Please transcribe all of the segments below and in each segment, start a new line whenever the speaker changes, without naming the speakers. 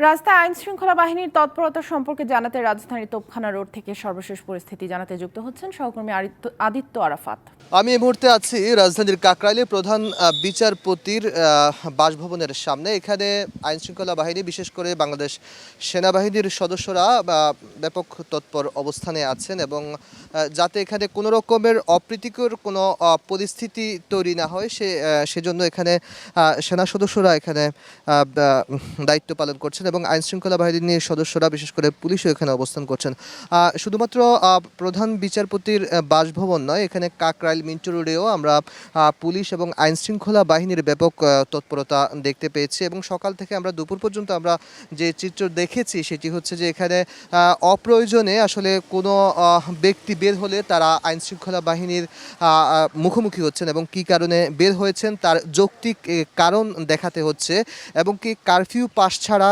রাস্তায় আইন শৃঙ্খলা বাহিনীর তৎপরতা সম্পর্কে জানাতে রাজধানীর তোপখানা রোড থেকে সর্বশেষ পরিস্থিতি জানাতে যুক্ত হচ্ছেন সহকর্মী আদিত্য- আরাফাত।
আমি এই মুহূর্তে আছি রাজধানীর কাকরাইলে প্রধান বিচারপতির বাসভবনের সামনে। এখানে আইন শৃঙ্খলা বাহিনী, বিশেষ করে বাংলাদেশ সেনাবাহিনীর সদস্যরা ব্যাপক তৎপর অবস্থানে আছেন এবং যাতে এখানে কোনো রকমের অপ্রীতিকর কোনো পরিস্থিতি তৈরি না হয়, সে সেজন্য এখানে সেনা সদস্যরা এখানে দায়িত্ব পালন করছেন এবং আইন শৃঙ্খলা বাহিনীর সদস্যরা, বিশেষ করে পুলিশও এখানে অবস্থান করছেন। শুধুমাত্র প্রধান বিচারপতির বাসভবন নয়, এখানে কাকরাইল মিন্টু রোডেও আমরা পুলিশ এবং আইন শৃঙ্খলা বাহিনীর ব্যাপক তৎপরতা দেখতে পেয়েছি এবং সকাল থেকে আমরা দুপুর পর্যন্ত আমরা যে চিত্র দেখেছি সেটি হচ্ছে যে এখানে অপ্রয়োজনে আসলে কোনো ব্যক্তি বের হলে তারা আইন শৃঙ্খলা বাহিনীর মুখোমুখি হচ্ছেন এবং কি কারণে বের হয়েছেন তার যৌক্তিক কারণ দেখাতে হচ্ছে এবং কি কারফিউ পাস ছাড়া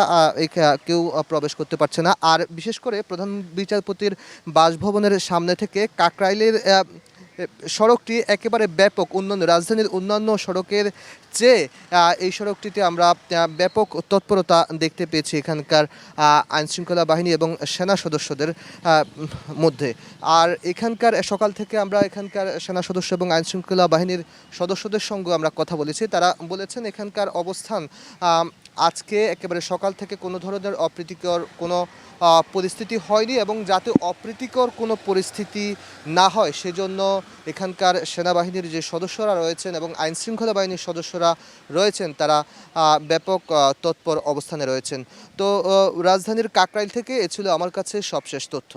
কেউ প্রবেশ করতে পারছে না। আর বিশেষ করে প্রধান বিচারপতির বাসভবনের সামনে থেকে কাকরাইলের সড়কটি একেবারে ব্যাপক অন্যান্য রাজধানীর অন্যান্য সড়কের চেয়ে এই সড়কটিতে আমরা ব্যাপক তৎপরতা দেখতে পেয়েছি এখানকার আইনশৃঙ্খলা বাহিনী এবং সেনা সদস্যদের মধ্যে। আর এখানকার, সকাল থেকে আমরা এখানকার সেনা সদস্য এবং আইনশৃঙ্খলা বাহিনীর সদস্যদের সঙ্গে আমরা কথা বলেছি। তারা বলেছেন এখানকার অবস্থান আজকে একেবারে সকাল থেকে কোনো ধরনের অপ্রীতিকর কোনো পরিস্থিতি হয়নি এবং যাতে অপ্রীতিকর কোনো পরিস্থিতি না হয়, সেজন্য এখানকার সেনাবাহিনীর যে সদস্যরা রয়েছেন এবং আইনশৃঙ্খলা বাহিনীর সদস্যরা রয়েছেন, তারা ব্যাপক তৎপর অবস্থানে রয়েছেন। তো রাজধানীর কাকরাইল থেকে এ ছিল আমার কাছে সবশেষ তথ্য।